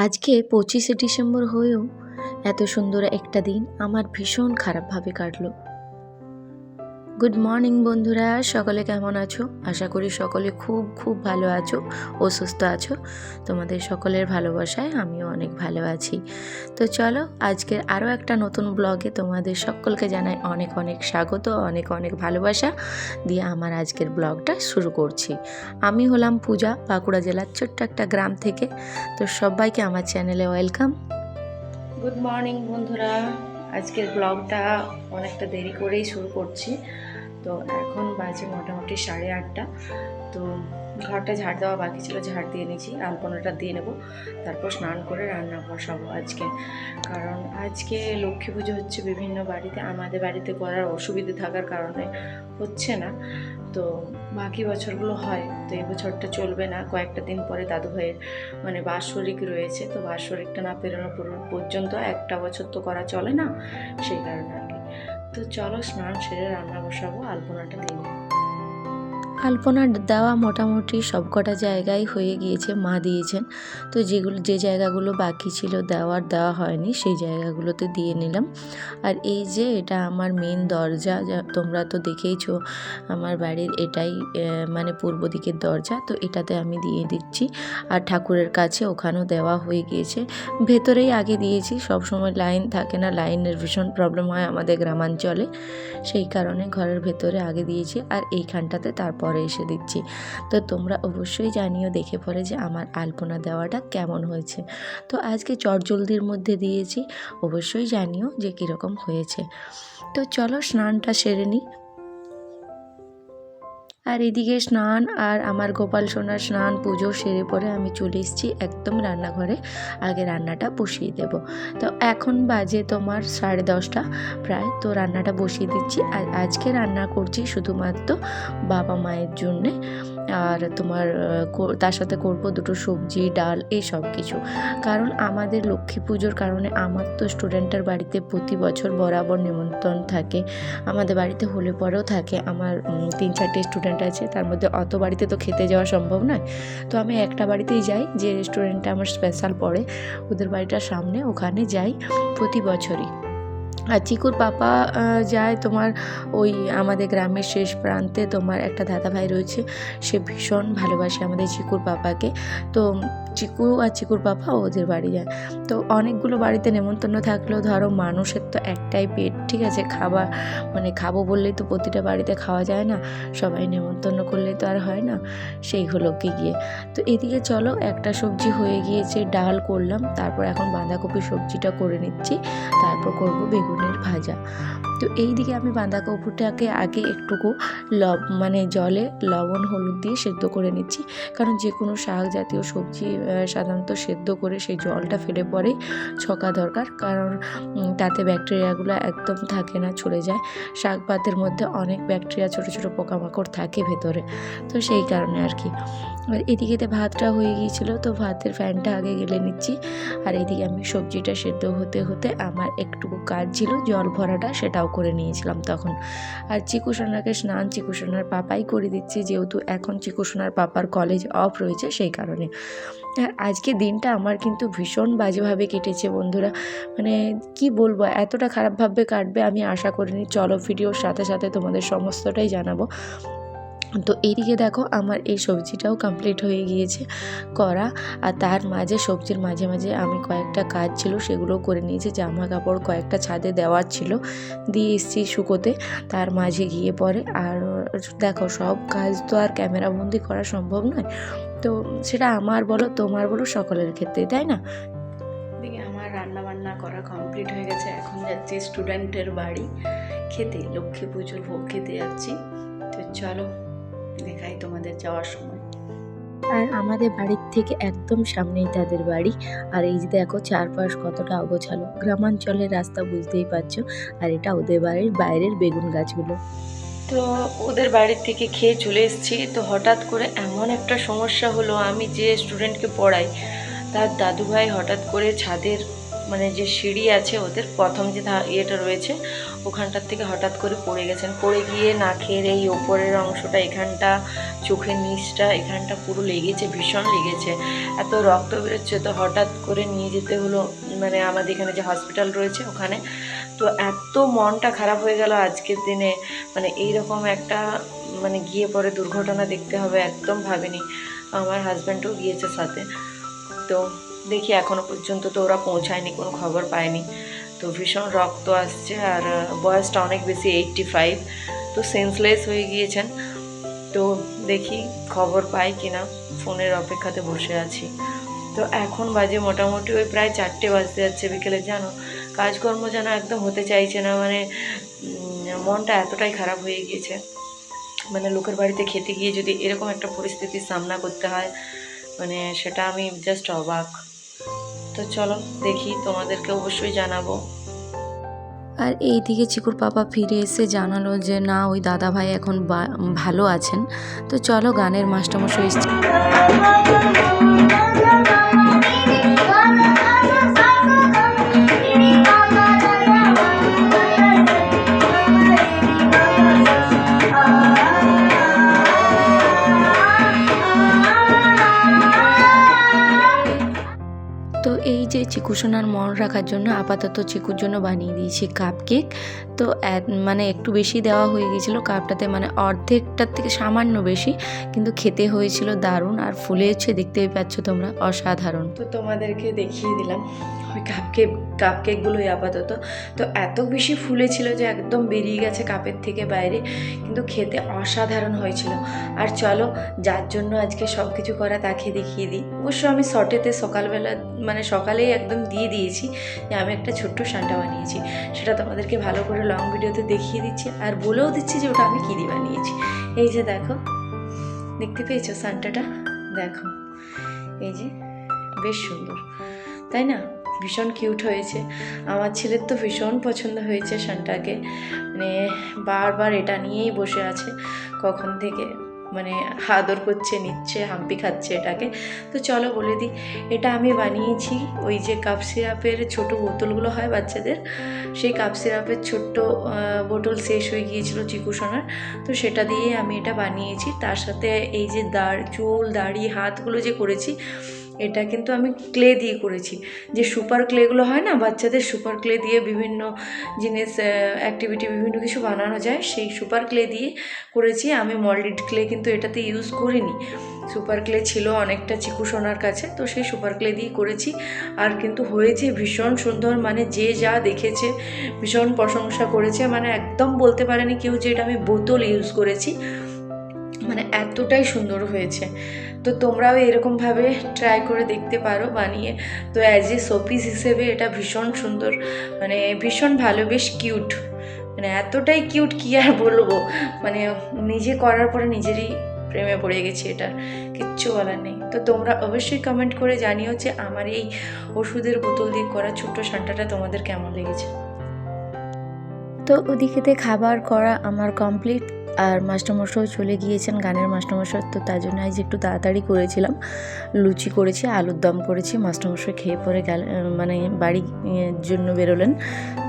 আজকে পঁচিশে ডিসেম্বর হয়েও এত সুন্দর একটা দিন আমার ভীষণ খারাপভাবে কাটলো। গুড মর্নিং বন্ধুরা। সকলে কেমন আছো? আশা করি সকলে খুব খুব ভালো আছো ও সুস্থ আছো। তোমাদের সকলের ভালোবাসায় আমিও অনেক ভালো আছি। তো চলো, আজকের আরও একটা নতুন ব্লগে তোমাদের সকলকে জানাই অনেক অনেক স্বাগত, অনেক অনেক ভালোবাসা দিয়ে আমার আজকের ব্লগটা শুরু করছি। আমি হলাম পূজা, বাঁকুড়া জেলার ছোট্ট একটা গ্রাম থেকে। তো সবাইকে আমার চ্যানেলে ওয়েলকাম গুড মর্নিং বন্ধুরা। আজকের ব্লগটা অনেকটা দেরি করেই শুরু করছি। তো এখন বাজে মোটামুটি সাড়ে আটটা। তো ঘরটা ঝাড় দেওয়া বাকি ছিল, ঝাড় দিয়ে নিয়েছি আলপনাটা দিয়ে নেব। তারপর স্নান করে রান্না বসাবো আজকে। কারণ আজকে লক্ষ্মী পুজো হচ্ছে বিভিন্ন বাড়িতে, আমাদের বাড়িতে করার অসুবিধে থাকার কারণে হচ্ছে না। তো বাকি বছরগুলো হয়, তো এই বছরটা চলবে না। কয়েকটা দিন পরে দাদু ভাইয়ের মানে বাৎসরিক রয়েছে, তো বাৎসরিকটা না পেরোনো পুরো- পর্যন্ত একটা বছর তো করা চলে না। সেই কারণে তো চলো স্নান সেরে রান্না বসাবো আলপনাটা দিই আলপনা দেওয়া মোটামুটি সবকটা জায়গায় হয়ে গিয়েছে, মা দিয়েছেন। তো যেগুলো, যে জায়গাগুলো বাকি ছিল দেওয়ার, দেওয়া হয়নি, সেই জায়গাগুলোতে দিয়ে নিলাম। আর এই যে এটা আমার মেন দরজা তোমরা তো দেখেইছো, আমার বাড়ির এটাই মানে পূর্ব দিকের দরজা, তো এটাতে আমি দিয়ে দিচ্ছি। আর ঠাকুরের কাছে ওখানেও দেওয়া হয়ে গিয়েছে। ভেতরেই আগে দিয়েছি, সব সময় লাইন থাকে না, লাইনের ভীষণ প্রবলেম হয় আমাদের গ্রামাঞ্চলে। সেই কারণে ঘরের ভেতরে আগে দিয়েছি। আর এইখানটাতে তারপরে এসে দিচ্ছি তো তোমরা অবশ্যই জানিও, দেখে পরে যে আমার আলপনা দেওয়াটা কেমন হয়েছে। তো আজকে চটজলদির মধ্যে দিয়েছি, অবশ্যই জানিও যে কীরকম হয়েছে। তো চলো স্নানটা সেরে নিই। আর এদিকে স্নান আর আমার গোপাল সোনার স্নান পুজো সেরে পরে আমি চলে এসেছি একদম রান্নাঘরে। আগে রান্নাটা বসিয়ে দেব। তো এখন বাজে তোমার সাড়ে দশটা প্রায়। তো রান্নাটা বসিয়ে দিচ্ছি। আর আজকে রান্না করছি শুধুমাত্র বাবা মায়ের জন্যে। আর তোমার তার সাথে করব দুটো সবজি, ডাল, এই সব কিছু। কারণ আমাদের লক্ষ্মী পুজোর কারণে আমার তো স্টুডেন্টের বাড়িতে প্রতি বছর বরাবর নিমন্ত্রণ থাকে। আমাদের বাড়িতে হলে পরেও থাকে। আমার তিন চারটে স্টুডেন্ট আছে। তার মধ্যে অত বাড়িতে তো খেতে যাওয়া সম্ভব নয়। তো আমি একটা বাড়িতেই যাই যে রেস্টুরেন্টটা আমার স্পেশাল পড়ে। ওদের বাড়িটার সামনে ওখানে যাই প্রতি বছরই। আর চিকুর পাপা যায় তোমার ওই আমাদের গ্রামের শেষ প্রান্তে। তোমার একটা দাদা ভাই রয়েছে, সে ভীষণ ভালোবাসে আমাদের চিকুর পাপাকে। তো চিকু আর চিকুর পাপা ওদের বাড়ি যায়। তো অনেকগুলো বাড়িতে নেমন্তন্ন থাকলেও ধরো মানুষের তো একটাই পেট, ঠিক আছে? খাবার মানে খাব বললেই তো প্রতিটা বাড়িতে খাওয়া যায় না। সবাই নেমন্তন্ন করলেই তো আর হয় না। সেই হলো কি গিয়ে। তো এদিকে চলো, একটা সবজি হয়ে গিয়েছে, ডাল করলাম। তারপর এখন বাঁধাকপি সবজিটা করে নিচ্ছি। তারপর করব বেগুনের ভাজা। তো এই দিকে আমি বাঁধাকপিটাকে আগে একটুকু লব মানে জলে লবণ, হলুদ দিয়ে সেদ্ধ করে নিচ্ছি। কারণ যে কোনো শাক জাতীয় সবজি সাধারণত সেদ্ধ করে সেই জলটা ফেলে পরেই ছকা দরকার। কারণ তাতে ব্যাকটেরিয়াগুলো একদম থাকে না চলে যায়। শাক পাতের মধ্যে অনেক ব্যাকটেরিয়া, ছোটো ছোটো পোকামাকড় থাকে ভেতরে। তো সেই কারণে আর কি। আর এদিকেতে ভাতটা হয়ে গিয়েছিল, তো ভাতের ফ্যানটা আগে গেলে নিচ্ছি। আর এদিকে আমি সবজিটা সেদ্ধ হতে হতে আমার একটুকু কাজ ছিল, জল ভরাটা, সেটাও করে নিয়েছিলাম তখন। আর চিকুসোনাকে স্নান চিকুসোনার পাপাই করে দিচ্ছি, যেহেতু এখন চিকুসোনার পাপার কলেজ অফ রয়েছে সেই কারণে। আর আজকে দিনটা আমার কিন্তু ভীষণ বাজেভাবে কেটেছে বন্ধুরা। মানে কি বলব, এতটা খারাপভাবে কাটবে আমি আশা করিনি। চলো ভিডিওর সাথে সাথে তোমাদের সমস্তটাই জানাব। তো এইদিকে দেখো আমার এই সবজিটাও কমপ্লিট হয়ে গিয়েছে করা। আর তার মাঝে, সবজির মাঝে মাঝে আমি কয়েকটা কাজ ছিল সেগুলো করে নিয়েছি। জামা কাপড় কয়েকটা ছাদে দেওয়ার ছিল, দিয়ে এসেছি শুকোতে। তার মাঝে গিয়ে পরে আর দেখো, সব কাজ তো আর ক্যামেরা বন্দি করা সম্ভব নয়। তো সেটা আমার বলো, তোমার বলো, সকলের ক্ষেত্রে তাই না? আমার রান্না বান্না করা কমপ্লিট হয়ে গেছে। এখন যাচ্ছি স্টুডেন্টের বাড়ি। খেতে, লক্ষ্মী পুজোর ভোগ খেতে যাচ্ছি। তো চলো দেখাই তোমাদের যাওয়ার সময়। আর আমাদের বাড়ির থেকে একদম সামনেই তাদের বাড়ি। আর এই যে দেখো চারপাশ কতটা অগোছালো। গ্রামাঞ্চলের রাস্তা বুঝতেই পারছ। আর এটা ওদের বাড়ির বাইরের বেগুন গাছগুলো। তো ওদের বাড়ির থেকে খেয়ে চলে এসেছি। তো হঠাৎ করে এমন একটা সমস্যা হলো আমি যে স্টুডেন্টকে পড়াই তার দাদুভাই হঠাৎ করে ছাদের মানে যে সিঁড়ি আছে ওদের প্রথম যে ইয়েটা রয়েছে, ওখানটার থেকে হঠাৎ করে পড়ে গেছেন। পড়ে গিয়ে নাকের এই ওপরের অংশটা, এখানটা, চোখের নিচটা, এখানটা পুরো লেগেছে, ভীষণ লেগেছে। এত রক্ত বেরোচ্ছে, তো হঠাৎ করে নিয়ে যেতে হলো মানে আমাদের এখানে যে হসপিটাল রয়েছে ওখানে। তো এত মনটা খারাপ হয়ে গেল আজকের দিনে। মানে এইরকম একটা মানে গিয়ে পরে দুর্ঘটনা দেখতে হবে, একদম ভাবিনি। আমার হাজব্যান্ডও গিয়েছে সাথে। তো দেখি এখনও পর্যন্ত তো ওরা পৌঁছায়নি, কোনো খবর পায়নি। তো ভীষণ রক্ত আসছে আর বয়সটা অনেক বেশি এইটটি ফাইভ তো সেন্সলেস হয়ে গিয়েছেন। তো দেখি খবর পাই কিনা, ফোনের অপেক্ষাতে বসে আছি। তো এখন বাজে মোটামুটি ওই প্রায় চারটে বাজতে যাচ্ছে বিকেলে, জানো? কাজকর্ম যেন একদম হতে চাইছে না মানে মনটা এতটাই খারাপ হয়ে গিয়েছে। মানে লোকের বাড়িতে খেতে গিয়ে যদি এরকম একটা পরিস্থিতির সামনা করতে হয় মানে সেটা আমি জাস্ট অবাক। তো চলো, দেখি তোমাদেরকে অবশ্যই জানাব। আর এই দিকে চিকুর পাপা ফিরে এসে জানালো যে, না, ওই দাদা ভাই এখন ভালো আছেন। তো চলো, গানের মাস্টারমশাই এই যে চিকু সোনার মন রাখার জন্য আপাতত চিকুর জন্য বানিয়ে দিয়েছি কাপ কেক তো মানে একটু বেশি দেওয়া হয়ে গিয়েছিল কাপটাতে মানে অর্ধেকটার থেকে সামান্য বেশি, কিন্তু খেতে হয়েছিল দারুণ আর ফুলেছে দেখতেই পাচ্ছ তোমরা, অসাধারণ। তো তোমাদেরকে দেখিয়ে দিলাম ওই কাপ কেক কাপ কেকগুলোই আপাতত। তো এত বেশি ফুলেছিল যে একদম বেরিয়ে গেছে কাপের থেকে বাইরে, কিন্তু খেতে অসাধারণ হয়েছিল। আর চলো, যার জন্য আজকে সব কিছু করা তাকে দেখিয়ে দিই। অবশ্য আমি শর্টেতে সকালবেলা মানে সকালেই একদম দিয়ে দিয়েছি। যে আমি একটা ছোট্ট সান্টা বানিয়েছি। সেটা তোমাদেরকে ভালো করে লং ভিডিওতে দেখিয়ে দিচ্ছি আর বলেও দিচ্ছি যে ওটা আমি কী দিয়ে বানিয়েছি। এই যে দেখো, দেখতে পেয়েছ সান্টাটা? দেখো, এই যে, বেশ সুন্দর। তাই না? ভীষণ কিউট হয়েছে। আমার ছেলের তো ভীষণ পছন্দ হয়েছে শানটাকে মানে বারবার এটা নিয়েই বসে আছে কখন থেকে। মানে আদর করছে, নিচ্ছে, হাম্পি খাচ্ছে এটাকে। তো চলো বলে দিই, এটা আমি বানিয়েছি ওই যে কাপ সিরাপের ছোটো বোতলগুলো হয় বাচ্চাদের, সেই কাপ সিরাপের ছোট্ট বোতল শেষ হয়ে গিয়েছিল চিকু সোনার। তো সেটা দিয়ে আমি এটা বানিয়েছি। তার সাথে এই যে দাঁড়, চুল, দাড়ি, হাতগুলো যে করেছি এটা কিন্তু আমি ক্লে দিয়ে করেছি। যে সুপার ক্লেগুলো হয় না, বাচ্চাদের সুপার ক্লে দিয়ে বিভিন্ন জিনিস অ্যাক্টিভিটি বিভিন্ন কিছু বানানো যায়, সেই সুপার ক্লে দিয়ে করেছি। আমি মল্ডেড ক্লে কিন্তু এটাতে ইউজ করিনি। সুপার ক্লে ছিল অনেকটা চিকু সোনার কাছে, তো সেই সুপার ক্লে দিয়ে করেছি। আর কিন্তু হয়েছে ভীষণ সুন্দর মানে যে যা দেখেছে, ভীষণ প্রশংসা করেছে। মানে একদম বলতে পারেনি কেউ যে এটা আমি বোতল ইউজ করেছি। মানে এতটাই সুন্দর হয়েছে। তো তোমরাও এরকমভাবে ট্রাই করে দেখতে পারো বানিয়ে। তো অ্যাজ এ শোপিস হিসেবে এটা ভীষণ সুন্দর মানে ভীষণ ভালো, বেশ কিউট মানে এতটাই কিউট কি আর বলব? মানে নিজে করার পরে নিজেরই প্রেমে পড়ে গেছি এটা, কিচ্ছু বলার নেই। তো তোমরা অবশ্যই কমেন্ট করে জানিও যে আমার এই ওষুধের বোতল দিয়ে করা ছোট্ট সান্টাটা তোমাদের কেমন লেগেছে। তো ওদিকেতে খাবার করা আমার কমপ্লিট আর মাস্টারমশাই চলে গিয়েছেন গানের মাস্টারমশাই, তো তার জন্য আজ একটু তাড়াতাড়ি করেছিলাম। লুচি করেছি, আলুর দম করেছি, মাস্টারমশাই খেয়ে পরে গেল মানে বাড়ি এর জন্য বেরোলেন।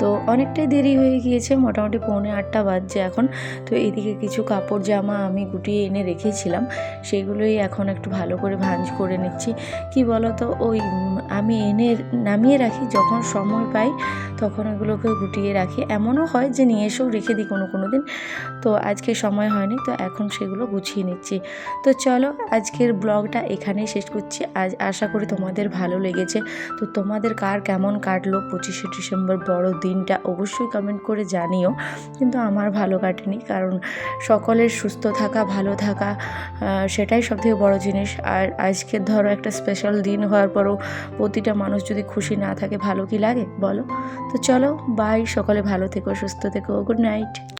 তো অনেকটাই দেরি হয়ে গিয়েছে, মোটামুটি পৌনে আটটা বাজছে এখন। তো এদিকে কিছু কাপড়, জামা আমি গুটিয়ে এনে রেখেছিলাম, সেগুলোই এখন একটু ভালো করে ভাঁজ করে নিচ্ছি। কি বলো তো ওই, আমি এনে নামিয়ে রাখি, যখন সময় পাই, তখন ওগুলোকে গুটিয়ে রাখি। এমনও হয় যে নিয়ে এসেও রেখে দিই কোনো কোনো দিন। তো আজকে সময় হয়নি, তো এখন সেগুলো গুছিয়ে নিচ্ছি। তো চলো আজকের ব্লগটা এখানেই শেষ করছি। আজ আশা করি তোমাদের ভালো লেগেছে। তো তোমাদের কার কেমন কাটলো পঁচিশে ডিসেম্বর বড় দিনটা অবশ্যই কমেন্ট করে জানিও। কিন্তু আমার ভালো কাটেনি, কারণ সকলের সুস্থ থাকা, ভালো থাকা সেটাই সবথেকে বড় জিনিস। আর আজকের ধরো একটা স্পেশাল দিন হওয়ার পরও প্রতিটা মানুষ যদি খুশি না থাকে, ভালো কি লাগে বলো? তো চলো বাই সকলে ভালো থেকো, সুস্থ থেকো গুড নাইট